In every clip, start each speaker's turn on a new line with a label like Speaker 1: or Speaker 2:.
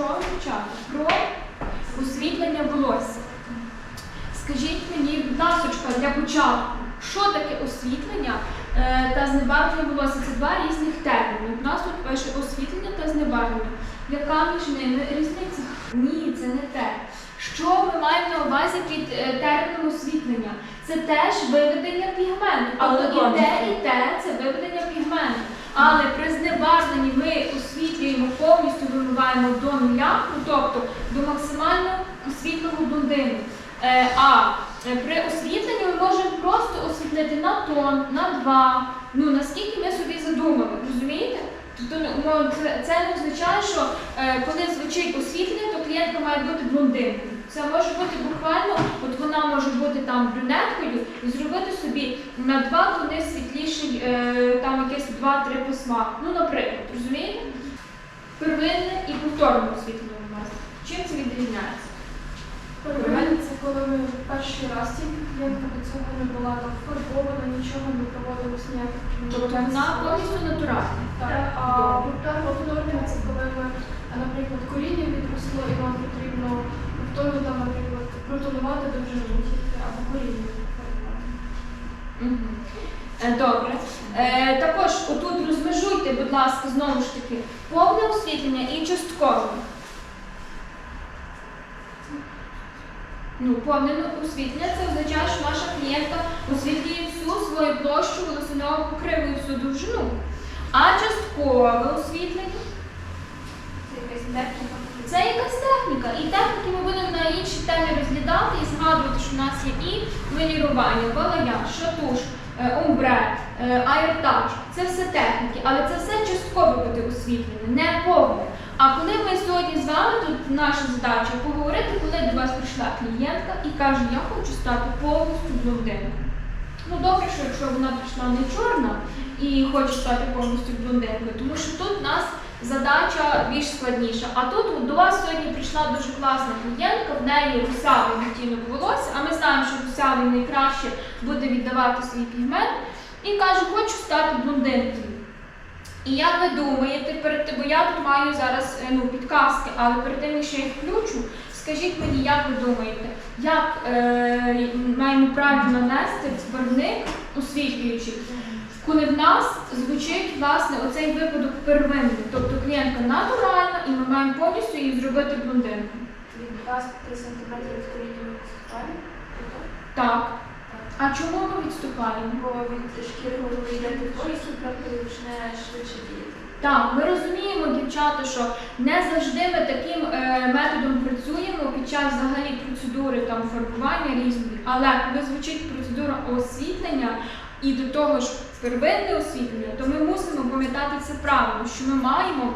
Speaker 1: що дівчата? Про освітлення волосся. Скажіть мені, будь ласочка, для початку, що таке освітлення е, та знебарвлення волосся? Це два різних терміни. У нас тут пише освітлення та знебарвлення. Яка між ними різниця? Ні, це не те. Що ми маємо на увазі під е, терміном освітлення? Це теж виведення пігменту.
Speaker 2: Але
Speaker 1: Тобто і те, і те це виведення пігменту. Але при знебарвленні ми освітлюємо повністю вимиваємо до нуля, ну, тобто до максимально світлого блондину. Е, а е, при освітленні ми можемо просто освітлити на тон, на два, ну наскільки ми собі задумали, розумієте? Тобто ну, ну, це, це не означає, що е, коли звучить освітлення, то клієнтка має бути блондинкою. Це може бути буквально, от вона може бути там брюнеткою і зробити собі на два тони світліший, е, там якесь два-три письма. Ну, наприклад, розумієте? Первинне і повторне освітлення у нас. Чим це відрізняється?
Speaker 3: Первинне це коли ми перший раз тільки клієнтка до цього не була там фарбована, нічого не проводилось ніяких
Speaker 1: Тобто вона повністю натуральна.
Speaker 3: Так, а повтор- повторне це коли ми, наприклад, коріння відросло і нам потрібно повторно там, наприклад, протонувати довжину тільки або коріння.
Speaker 1: Е, Добре. Е, також отут розмежуйте, будь ласка, знову ж таки, повне освітлення і часткове. Ну, повне освітлення це означає, що наша клієнтка освітлює всю свою площу волосяного покриву і всю довжину. А часткове освітлення
Speaker 3: Це якась техніка.
Speaker 1: Це якась техніка. І техніки ми будемо на іншій темі розглядати і згадувати, що в нас є і велірування, балаяж, шатуш, е, омбре, е. Це все техніки, але це все частково буде освітлення, не повне. А коли ми сьогодні з вами, тут наша задача поговорити, коли до вас прийшла клієнтка і каже, я хочу стати повністю блондинкою. Ну добре, що якщо вона прийшла не чорна і хоче стати повністю блондинкою, тому що тут нас задача більш складніша. А тут до вас сьогодні прийшла дуже класна клієнтка, в неї русявий відтінок волосся, а ми знаємо, що русявий найкраще буде віддавати свій пігмент, і каже, хочу стати блондинкою. І як ви думаєте, перед тим, бо я тут маю зараз е, ну, підказки, але перед тим, як ще їх включу, скажіть мені, як ви думаєте, як е, маємо правильно нанести барвник освітлюючий, коли в нас звучить власне оцей випадок первинний, тобто клієнтка натуральна, і ми маємо повністю її зробити блондинкою.
Speaker 3: Від 2-3 см відступаємо.
Speaker 1: Так. А чому ми відступаємо?
Speaker 3: Бо від шкіри голови йде повністю, правда, почне швидше діяти.
Speaker 1: Так, ми розуміємо, дівчата, що не завжди ми таким е, методом працюємо під час взагалі процедури там фарбування різної. Але коли звучить процедура освітлення і до того ж первинне освітлення, то ми мусимо пам'ятати це правило, що ми маємо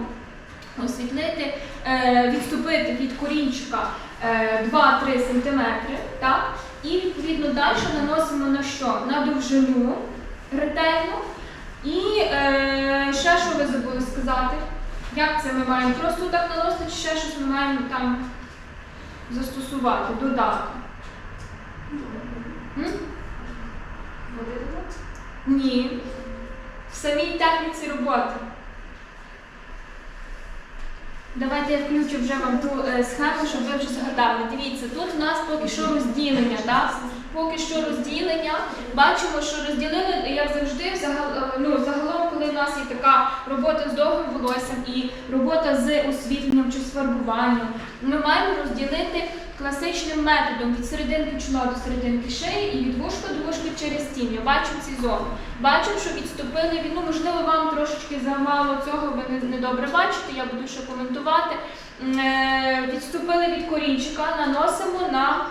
Speaker 1: освітлити, е, відступити від корінчика е, 2-3 см, так? І відповідно далі наносимо на що? На довжину ретельно. І е, ще що ви забули сказати? Як це ми маємо? Просто так наносити, чи ще щось ми маємо там застосувати, додати? М? Ні. В самій техніці роботи. Давайте я включу вже вам ту е, схему, щоб ви вже згадали. Дивіться, тут у нас поки що розділення, так? Поки що розділення. Бачимо, що розділили, як завжди, загал- е, ну, загалом, коли у нас є така робота з довгим волоссям і робота з освітленням чи з фарбуванням, ми маємо розділити класичним методом від серединки чола до серединки шиї і від вушка до вушка через тінь. Бачимо ці зони. Бачимо, що відступили від, ну можливо, вам трошечки замало цього, ви не добре бачите, я буду ще коментувати. Е, відступили від корінчика, наносимо на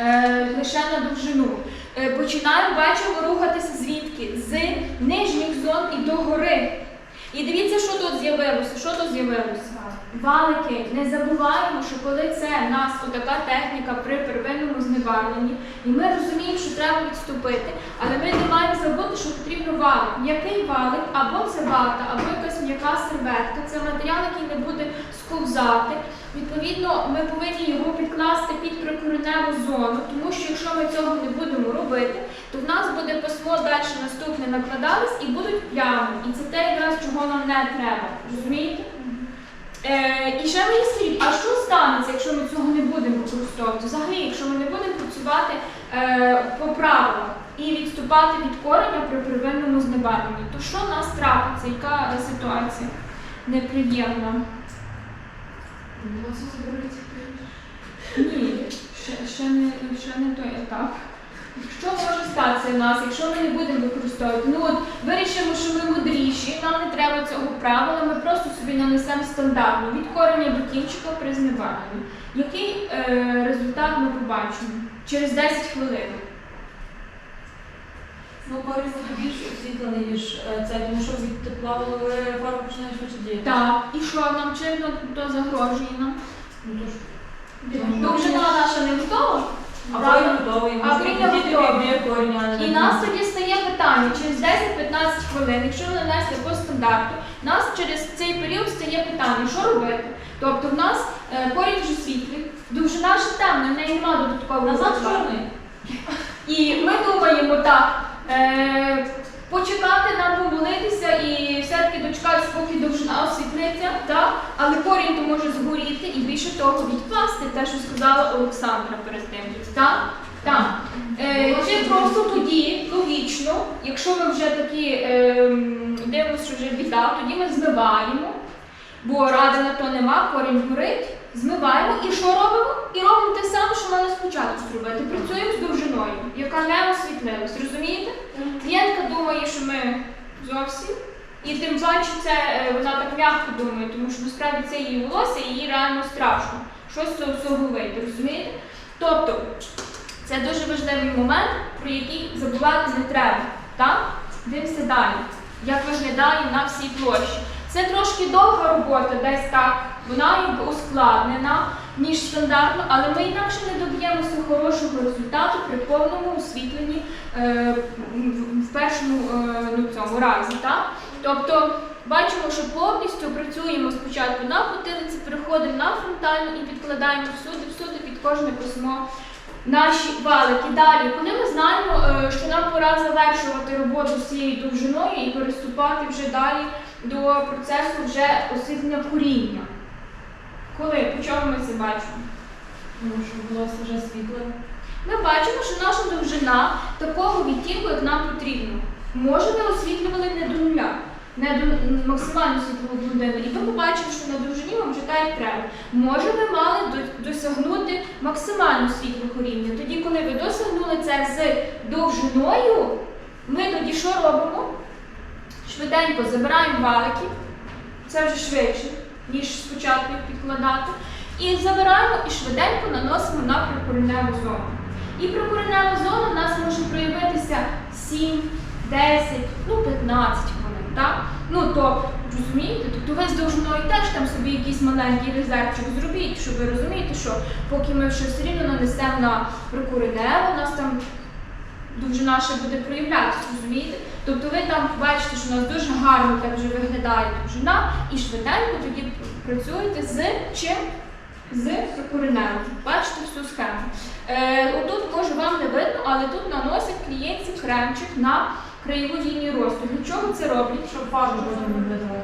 Speaker 1: е, лише на довжину. Е, починаємо, бачимо, рухатися звідки? З нижніх зон і до гори. І дивіться, що тут з'явилося. Що тут з'явилося? Валики, не забуваємо, що коли це в нас така техніка при первинному зневарленні, і ми розуміємо, що треба відступити, але ми не маємо забути, що потрібно валик. М'який валик, або це вата, або якась м'яка серветка. Це матеріал, який не буде сковзати. Відповідно, ми повинні його підкласти під прикореневу зону, тому що якщо ми цього не будемо робити, то в нас буде письмо далі наступне накладались і будуть плями. І це те, якраз чого нам не треба. Розумієте? Е, і ще мені скажіть, а що станеться, якщо ми цього не будемо використовувати? Взагалі, якщо ми не будемо працювати е, по правилах і відступати від кореня при первинному знебарвленні, то що нас трапиться? Яка ситуація неприємна? Ні, ще, ще, не, ще не той етап. Що може статися в нас, якщо ми не будемо використовувати? Ну от вирішимо, що ми мудріші, нам не треба цього правила, ми просто собі нанесемо стандартно від кореня до кінчика при зневаренні. Який е, результат ми побачимо через 10 хвилин?
Speaker 2: Ну, корінь більш освітлений, ніж е, це, тому що від тепла голови фарба починає швидше діяти.
Speaker 1: Так, і що нам чим то загрожує нам?
Speaker 2: Ну, то ж,
Speaker 1: Довжина наша не готова?
Speaker 2: Готовий,
Speaker 1: А
Speaker 2: б'є корінь,
Speaker 1: І нас тоді стає питання через 10-15 хвилин, якщо ви нанесли по стандарту, нас через цей період стає питання, що робити. Тобто в нас е, корінь вже світлий, довжина ще темна, в неї немає додаткового
Speaker 2: назад чорний.
Speaker 1: І ми думаємо так, е, почекати нам помолитися і все-таки дочекатися, поки довжина освітлиться, так? але корінь то може згоріти і більше того відпасти, те, що сказала Олександра перед тим. Так? Так. Е, чи просто тоді логічно, якщо ми вже такі е, дивимося, що вже біда, тоді ми змиваємо, бо ради на то нема, корінь горить, змиваємо і що робимо? І робимо те саме, що мали спочатку зробити. Працюємо з довжиною, яка не освітлилась. Розумієте? Клієнтка думає, що ми зовсім. І тим паче це е, вона так м'яко думає, тому що насправді це її волосся, і їй реально страшно. Щось всього вийде, розумієте? Тобто, це дуже важливий момент, про який забувати не треба. Так? Дивимося далі. Як виглядає на всій площі. Це трошки довга робота, десь так. Вона ускладнена, ніж стандартно, але ми інакше не доб'ємося хорошого результату при повному освітленні е, в- в першому е, ну, цьому разі. Так? Тобто бачимо, що повністю працюємо спочатку на потилиці, переходимо на фронтальну і підкладаємо всюди, всюди під кожне письмо наші валики. Далі, коли ми знаємо, е, що нам пора завершувати роботу з цією довжиною і переступати вже далі до процесу вже освітлення коріння. Коли? По чому ми це бачимо?
Speaker 2: Тому що волосся вже світле.
Speaker 1: Ми бачимо, що наша довжина такого відтінку, як нам потрібно. Може, ми освітлювали не до нуля, не до максимально світлову годину. І ми побачимо, що на довжині вам вже як треба. Може, ми мали досягнути максимально світлого рівня. Тоді, коли ви досягнули це з довжиною, ми тоді що робимо? Швиденько забираємо валики, це вже швидше, ніж спочатку їх підкладати. І забираємо і швиденько наносимо на прикореневу зону. І прикоренева зона у нас може проявитися 7, 10, ну 15 хвилин. Так? Ну тобто, розумієте? Тобто ви з довжиною теж там собі якийсь маленький резервчик зробіть, щоб ви розумієте, що поки ми все рівно нанесемо на прикореневу, у нас там довжина ще буде проявлятися, розумієте? Тобто ви там бачите, що у нас дуже гарно так вже виглядає довжина, і швиденько тоді працюєте з чим? З прикореневим. Бачите всю схему. Е, отут може вам не видно, але тут наносять клієнтці кремчик на краєву лінію росту. Для чого це роблять?
Speaker 2: Щоб фарба потім виглядала.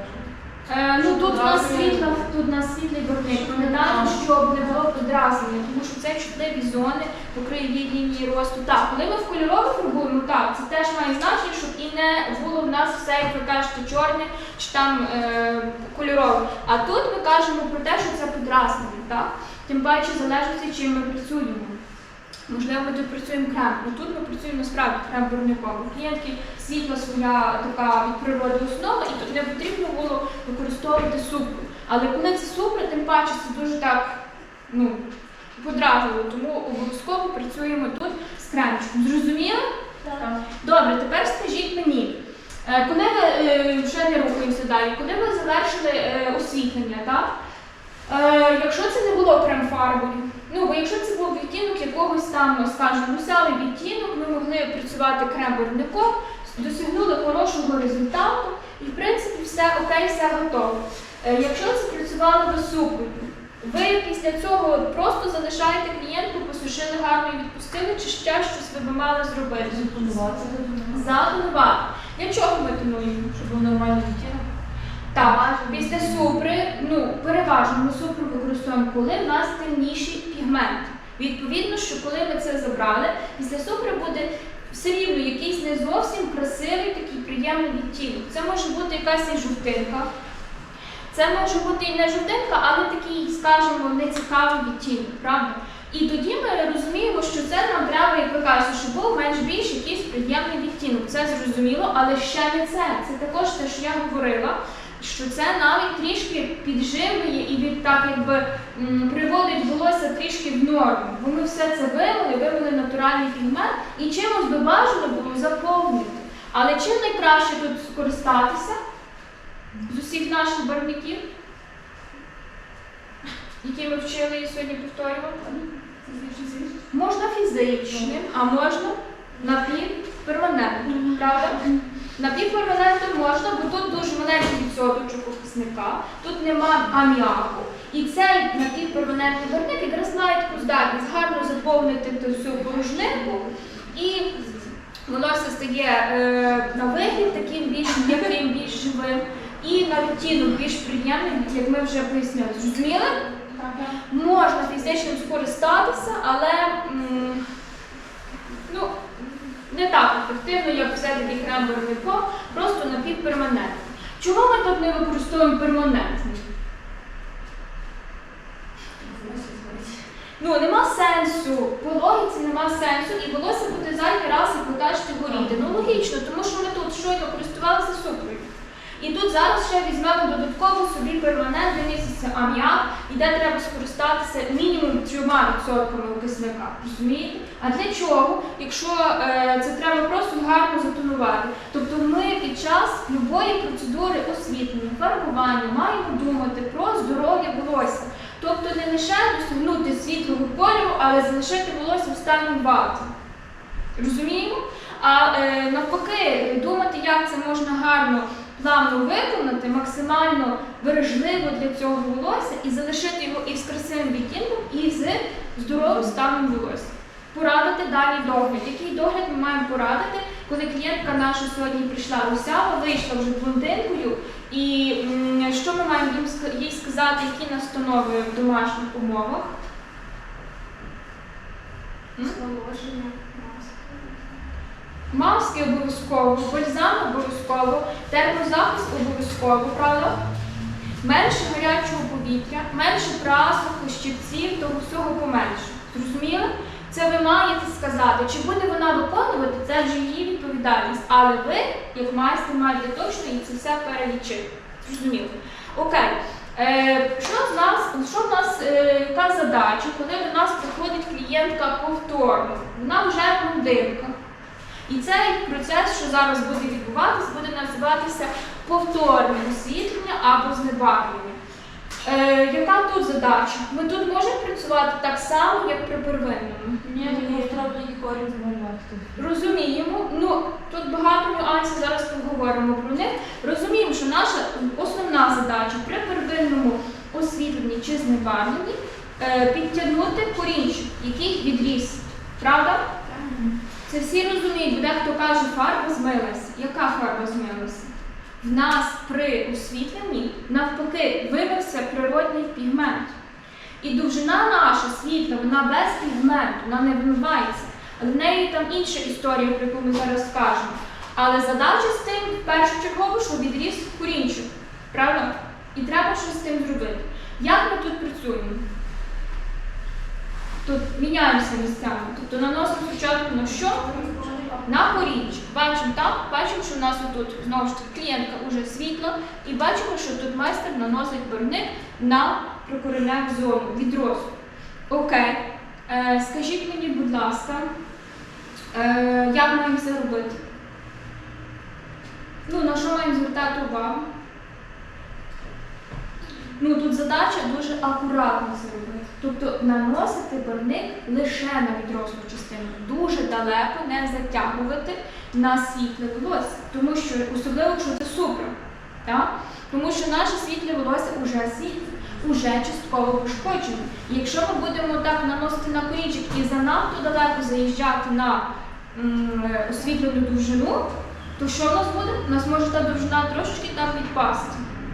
Speaker 1: Е, ну тут у нас світла, тут у нас світлий барвник. Пам'ятаємо, щоб не було подразнення, тому що це чутливі зони по краєвій лінії росту. Так, коли ми в кольорових фарбуємо, так, це теж має значення, щоб і не було в нас все, як ви кажете, чорне чи там е, кольорове. А тут ми кажемо про те, що це подразнення, так? Тим паче залежить, чим ми працюємо. Можливо, ми тут працюємо крем. Ну тут ми працюємо насправді крем барвником. У клієнтки світла своя така від природи основа, і тут не потрібно було використовувати супру. Але коли це супра, тим паче це дуже так ну, подразливо, тому обов'язково працюємо тут з кремчиком. Зрозуміли?
Speaker 2: Так.
Speaker 1: Добре, тепер скажіть мені, е, коли ви е, вже не рухаємося далі, коли ви завершили е, освітлення, так? Е, якщо це не було крем-фарбою, ну бо якщо це був відтінок якогось там, скажімо, русявий відтінок, ми могли працювати крем-барвником, досягнули хорошого результату, і в принципі все окей, все готово. Е, якщо це працювало супроводу, ви після цього просто залишаєте клієнтку, посушили гарно і відпустили, чи ще щось ви би мали зробити?
Speaker 2: Затонувати.
Speaker 1: Затонувати. Для чого ми тонуємо?
Speaker 2: Щоб був нормальний відтінок.
Speaker 1: Так, після супри, ну переважно ми супру використовуємо, коли в нас темніший пігмент. Відповідно, що коли ми це забрали, після супри буде все рівно якийсь не зовсім красивий, такий приємний відтінок. Це може бути якась і жовтинка. Це може бути і не жовтинка, але такий, скажімо, нецікавий відтінок, правда? І тоді ми розуміємо, що це нам треба, як ви кажете, щоб був менш більш якийсь приємний відтінок. Це зрозуміло, але ще не це. Це також те, що я говорила, що це навіть трішки підживлює і від так якби приводить волосся трішки в норму. Бо ми все це вивели, вивели натуральний пігмент і чимось би бажано було заповнити. Але чим найкраще тут скористатися з усіх наших барвників, які ми вчили і сьогодні повторювали? Можна фізичним, а можна напівперманентним, правда? Напівперманентним можна, бо тут дуже маленький відсоточок окисника, тут нема аміаку. І цей напівперманентний барвник якраз має таку здатність гарно заповнити всю порожнинку і волосся стає е, на вигляд таким більш м'яким, більш живим, і на відтінок більш приємним, як ми вже пояснили. Зрозуміли? Можна фізичним скористатися, але м, ну, ефективно, як все-таки храм барвником, просто напівперманентний. Чому ми тут не використовуємо перманентний? Ну, нема сенсу, по логіці нема сенсу, і волосся буде зайвий раз і покажете горіти. Ну логічно, тому що ми тут щойно користувалися супрою. І тут зараз ще візьмемо додатково собі перманент, де міститься аміак, і де треба скористатися мінімум трьома відсотками окисника. Розумієте? А для чого? Якщо е, це треба просто гарно затонувати. Тобто ми під час любої процедури освітлення, фарбування маємо думати про здоров'я волосся. Тобто не лише досягнути світлого кольору, але залишити волосся в стані вати. Розуміємо? А е, навпаки, думати, як це можна гарно плавно виконати, максимально бережливо для цього волосся і залишити його і з красивим відтінком, і з здоровим станом волосся. Порадити далі догляд. Який догляд ми маємо порадити, коли клієнтка наша сьогодні прийшла русява, вийшла вже блондинкою, і що ми маємо їй сказати, які настанови в домашніх умовах?
Speaker 3: Зволоження, маски.
Speaker 1: Обов'язково, бальзам обов'язково, термозахист обов'язково, правда? Менше гарячого повітря, менше прасуху, щипців, того всього поменше. Зрозуміли? Це ви маєте сказати, чи буде вона виконувати, це вже її відповідальність. Але ви, як майстер, маєте точно і це все перелічити. Зрозуміло. Окей. Е, що з нас, що в нас, е, яка задача, коли до нас приходить клієнтка повторно? Вона вже блондинка. І цей процес, що зараз буде відбуватися, буде називатися повторне освітлення або знебарвлення. Е, яка тут задача? Ми тут можемо працювати так само, як при первинному.
Speaker 2: Ні, тому треба тільки корінь замалювати.
Speaker 1: Розуміємо, ну тут багато нюансів, зараз поговоримо про них. Розуміємо, що наша основна задача при первинному освітленні чи знебарвленні е, підтягнути корінчик, який відріс. Правда? Це всі розуміють, бо дехто каже, фарба змилася. Яка фарба змилася? В нас при освітленні навпаки вимився природний пігмент. І довжина наша світла, вона без пігменту, вона не вимивається. В неї там інша історія, про яку ми зараз скажемо. Але задача з тим першочергово, що відріс корінчик. Правда? І треба щось з тим зробити. Як ми тут працюємо? Тут міняємося місцями. Тобто наносимо спочатку на що? На корінчик. Бачимо так, бачимо, що в нас тут знову ж таки клієнтка вже світла, і бачимо, що тут майстер наносить барвник на прикореневу зону відросту. Окей. Е, скажіть мені, будь ласка, е, як маємо це робити? Ну, на що маємо звертати увагу? Ну, тут задача дуже акуратно це робити. Тобто наносити барвник лише на відрослу частину, дуже далеко не затягувати на світле волосся. Тому що, особливо, якщо це супер. Так? Тому що наше світле волосся вже світле, вже частково пошкоджене. Якщо ми будемо так наносити на корінчик і занадто далеко заїжджати на м, освітлену довжину, то що в нас буде? У нас може та довжина трошечки так відпасти.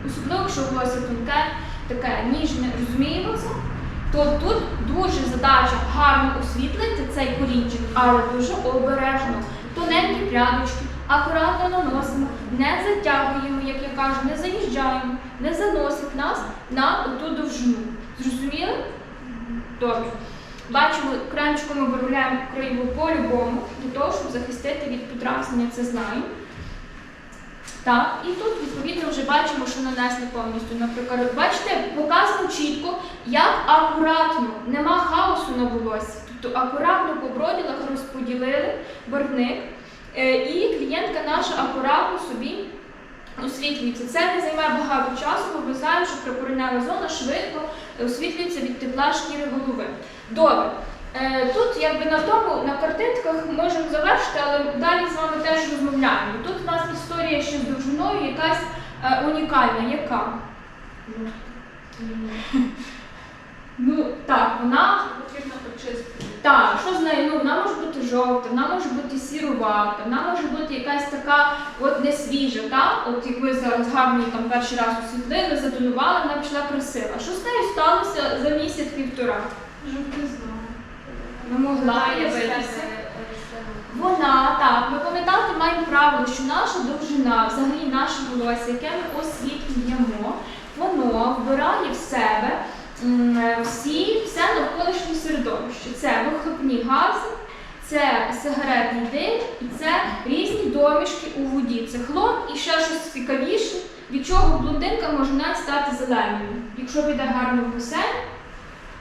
Speaker 1: Особливо якщо волосся тонке, таке ніжне, розуміємо це, то тут дуже задача гарно освітлити цей корінчик, але дуже обережно. Тоненькі прядочки, акуратно наносимо, не затягуємо, як я кажу, не заїжджаємо, не заносить нас на оту довжину. Зрозуміли? Добре. Бачимо, кремчиком виробляємо краєву по-любому, для того, щоб захистити від подразнення, це знаємо. Так, і тут відповідно вже бачимо, що нанесли повністю. Наприклад, бачите, показано чітко, як акуратно, нема хаосу на волоссі. Тобто акуратно по броділах розподілили барвник, е, і клієнтка наша акуратно собі освітлюється. Це не займає багато часу, бо ми знаємо, що прикоренева зона швидко освітлюється від тепла шкіри голови. Добре. Е, Тут якби на тому на картинках можемо завершити, але далі з вами теж розмовляємо. Тут у нас історія ще з довжиною якась е, унікальна. Яка? Ну так, вона
Speaker 2: Потрібно почистити.
Speaker 1: так, що з нею? Ну, вона може бути жовта, вона може бути сірувата, вона може бути якась така от не свіжа, так? От як ви зараз гарно там перший раз освітлили, затонували, вона пішла красива. Що з нею сталося за місяць-півтора?
Speaker 3: Жовтизна.
Speaker 1: Не могла явитися. Вона так, ми пам'ятати маємо правило, що наша довжина, взагалі наше волосся, яке ми освітлюємо, воно вбирає в себе всі, все навколишнє середовище. Це вихлопні гази, це сигаретний дим і це різні домішки у воді. Це хлор і ще щось цікавіше, від чого блондинка може навіть стати зеленою. Якщо піде гарно в басейн,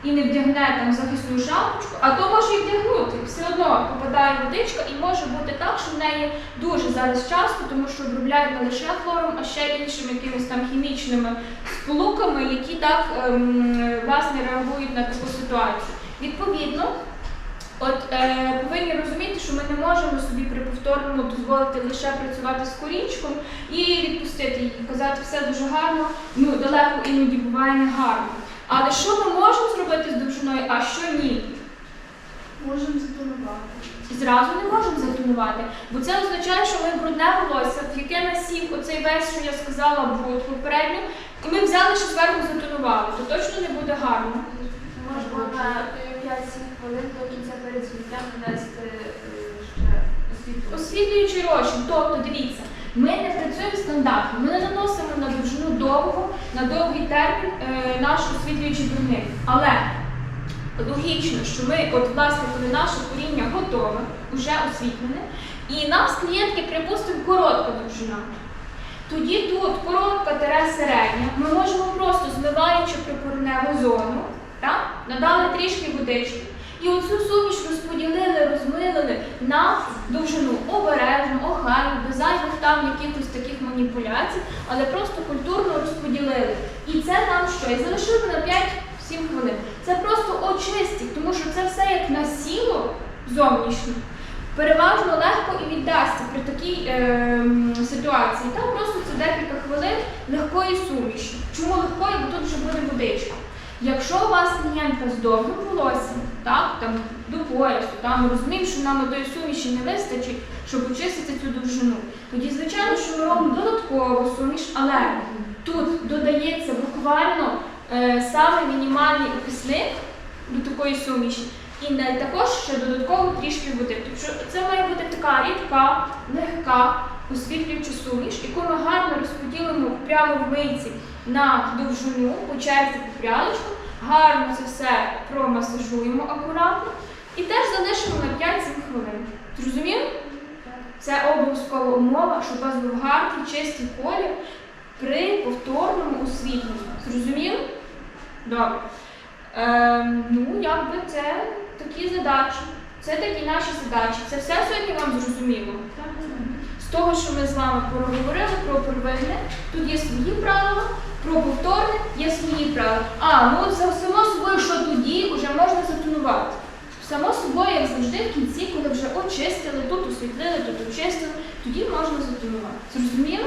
Speaker 1: і не вдягне там захисну шапочку, а то може і вдягнути. Все одно попадає водичка і може бути так, що в неї дуже зараз часто, тому що обробляють не лише хлором, а ще іншими якимись там хімічними сполуками, які так ем, власне реагують на таку ситуацію. Відповідно. От е, повинні розуміти, що ми не можемо собі при повторному дозволити лише працювати з корінчиком і відпустити її, казати все дуже гарно, ну далеко іноді буває не гарно. Але що ми можемо зробити з довжиною, а що ні?
Speaker 3: Можемо затонувати.
Speaker 1: Зразу не можемо затонувати, бо це означає, що ми брудне волосся, в яке насів оцей весь, що я сказала, бруд попередньо, і ми взяли, що зверху затонували, то точно не буде гарно.
Speaker 4: Можна на 5-7 хвилин до кінця перед звіттям нанести е, ще.
Speaker 1: Освітлюючий розчин, тобто дивіться, ми не працюємо стандартно, ми не наносимо на довжину довго, на довгий термін е, наш освітлюючий барвник. Але логічно, що ми, от власне, коли наше коріння готове, вже освітлене, і нас клієнтки, припустимо, коротка довжина. Тоді тут коротка тере середня, ми можемо просто змиваючи прикореневу зону, так, надали трішки водички. І оцю суміш розподілили, розмилили на довжину обережно, охайно, без зайвих там якихось таких маніпуляцій, але просто культурно розподілили. І це нам що? І залишили на 5-7 хвилин. Це просто очистить, тому що це все як насіло зовнішнє. Переважно легко і віддасться при такій ем, ситуації. Там просто це декілька хвилин легкої суміші. Чому легкої? Бо тут вже буде водичка. Якщо у вас клієнтка з довгим волоссям, так, там до поясу, там ми розуміємо, що нам тої суміші не вистачить, щоб очистити цю довжину, тоді, звичайно, що ми робимо додаткову суміш, але тут додається буквально е, саме мінімальний окисник до такої суміші. І також ще додатково трішки води. Тобто це має бути така рідка, легка, освітлююча суміш, яку ми гарно розподілимо прямо в мийці на довжину, по черзі по прядочку, гарно це все промасажуємо акуратно і теж залишимо на 5-7 хвилин. Зрозуміли? Це обов'язкова умова, щоб у вас був гарний, чистий колір при повторному освітленні. Зрозуміли? Добре. Ем, ну, якби це такі задачі. Це такі наші задачі. Це все сьогодні вам зрозуміло. З того, що ми з вами проговорили про первинне, тут є свої правила, про повторне є свої правила. А, ну от само собою, що тоді вже можна затонувати. Само собою, як завжди, в кінці, коли вже очистили, тут освітлили, тут очистили, тоді можна затонувати. Зрозуміло?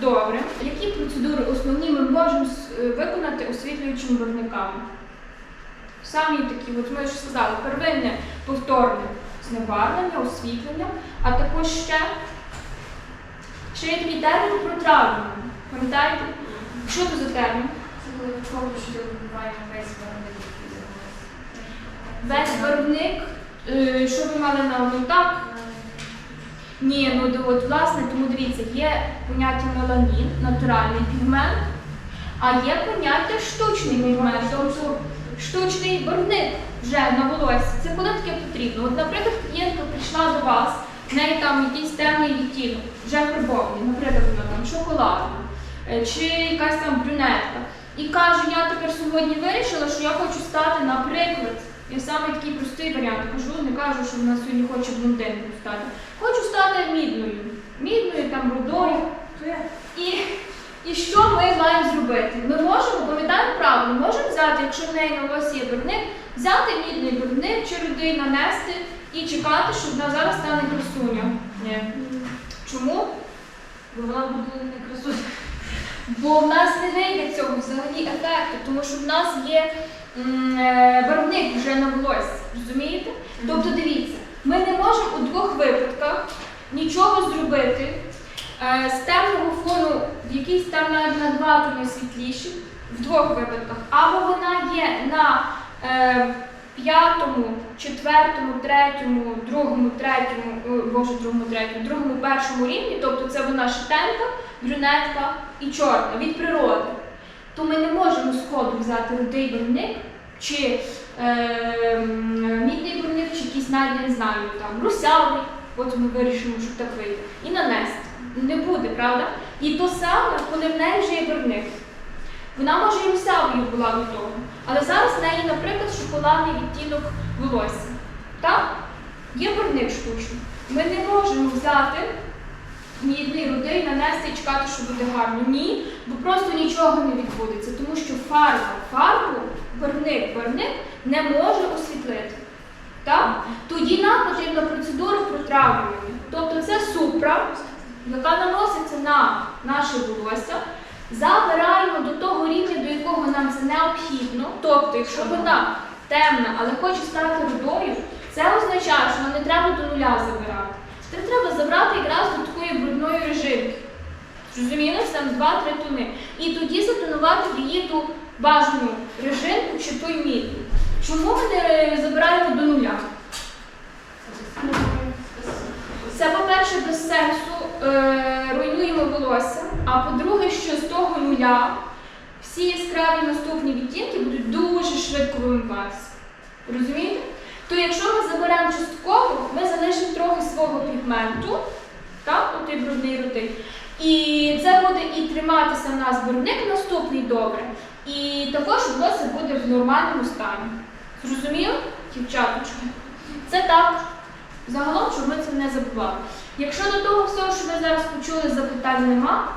Speaker 1: Добре. Які процедури основні ми можемо е, виконати освітлюючими барвниками? Самі такі, от ми ж сказали, первинне повторне знебарвлення, освітлення, а також ще, ще є такий термін протравлення. Пам'ятаєте? Що це за термін?
Speaker 4: Це коли ми повністю вибиваємо весь виробник.
Speaker 1: Весь виробник, е, що ви мали на увазі? так? Ні, ну от власне, тому дивіться, є поняття меланін, натуральний пігмент, а є поняття штучний пігмент, тобто штучний барвник вже на волосі. Це коли таке потрібно. От, наприклад, клієнтка прийшла до вас, в неї там якийсь темний відтінок, вже фарбований, наприклад, вона там шоколадна, чи якась там брюнетка. І каже, я тепер сьогодні вирішила, що я хочу стати, наприклад, я саме такий простий варіант кажу, не кажу, що вона сьогодні хоче блондинкою стати. Хочу стати мідною. Мідною, там рудою. І, і що ми маємо зробити? Ми можемо, пам'ятаємо правильно, можемо взяти, якщо в неї на волосі є барвник, взяти мідний барвник чи рудий, нанести і чекати, що вона зараз стане красуня. Ні. Чому?
Speaker 2: Бо вона буде не красуня.
Speaker 1: Бо в нас не вийде цього взагалі ефекту, тому що в нас є е, барвник вже на волосі, розумієте? Тобто дивіться, ми не можемо у двох випадках нічого зробити е, з темного фону, в якийсь там навіть на два тони світліші, в двох випадках. Або вона є на е, п'ятому, четвертому, третьому, другому, третьому, о, боже, другому, третьому, другому, першому рівні, тобто це вона шитенка, брюнетка і чорна від природи. То ми не можемо сходу взяти рудий барвник чи е, мідний барвник, чи якийсь навіть не знаю, там русявий, от ми вирішимо, що так вийде, і нанести. Не буде, правда? І то саме, коли в неї вже є барвник. Вона може і русявою була до того, але зараз в неї, наприклад, шоколадний відтінок волосся. Так? Є барвник штучний. Ми не можемо взяти мідний рудий, нанести і чекати, що буде гарно. Ні, бо просто нічого не відбудеться, тому що фарба, фарбу, барвник, барвник не може освітлити. Так? Тоді нам потрібна процедура протравлювання. Тобто це супра, яка наноситься на наше волосся, забираємо до того рівня, до якого нам це необхідно. Тобто, якщо вона темна, але хоче стати рудою, це означає, що нам не треба до нуля забирати. Це треба забрати якраз до такої брудної режимки. Зрозуміло, що там 2-3 тони. І тоді затонувати її ту бажану режимку чи той мідний. Чому ми не забираємо до нуля? Це, по-перше, без сенсу е, волосся, а по-друге, що з того нуля всі яскраві наступні відтінки будуть дуже швидко вимиватися. Розумієте? То якщо ми заберемо частково, ми залишимо трохи свого пігменту, так, отий брудний рудий. І це буде і триматися в нас барвник наступний добре, і також волосся буде в нормальному стані. Зрозуміло, дівчаточки? Це так. Загалом, щоб ми це не забували. Якщо до того всього, що ми зараз почули, запитань нема,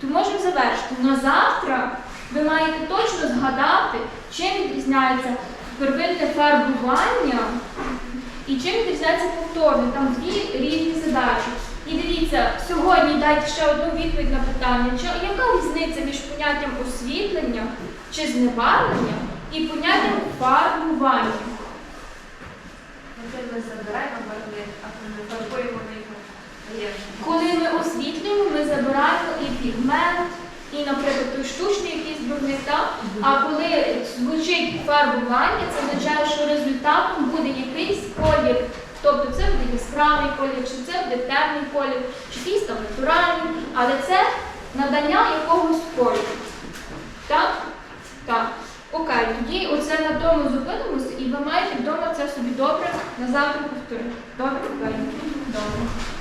Speaker 1: то можемо завершити. На завтра ви маєте точно згадати, чим відрізняється первинне фарбування і чим відрізняється повторне. Там дві різні задачі. І дивіться, сьогодні дайте ще одну відповідь на питання, чи, яка різниця між поняттям освітлення чи зневарення і поняттям фарбування.
Speaker 4: Ми забираємо коли ми
Speaker 1: освітлюємо, ми забираємо і пігмент, і, наприклад, той штучний якийсь барвник, так? А коли звучить фарбування, це означає, що результатом буде якийсь колір. Тобто це буде яскравий колір, чи це буде темний колір, чи якийсь там натуральний, але це надання якогось кольору. Так? Так. Окей, тоді оце на тому зупинимося, і ви маєте вдома це собі добре на завтра повторити. Добре? Добре.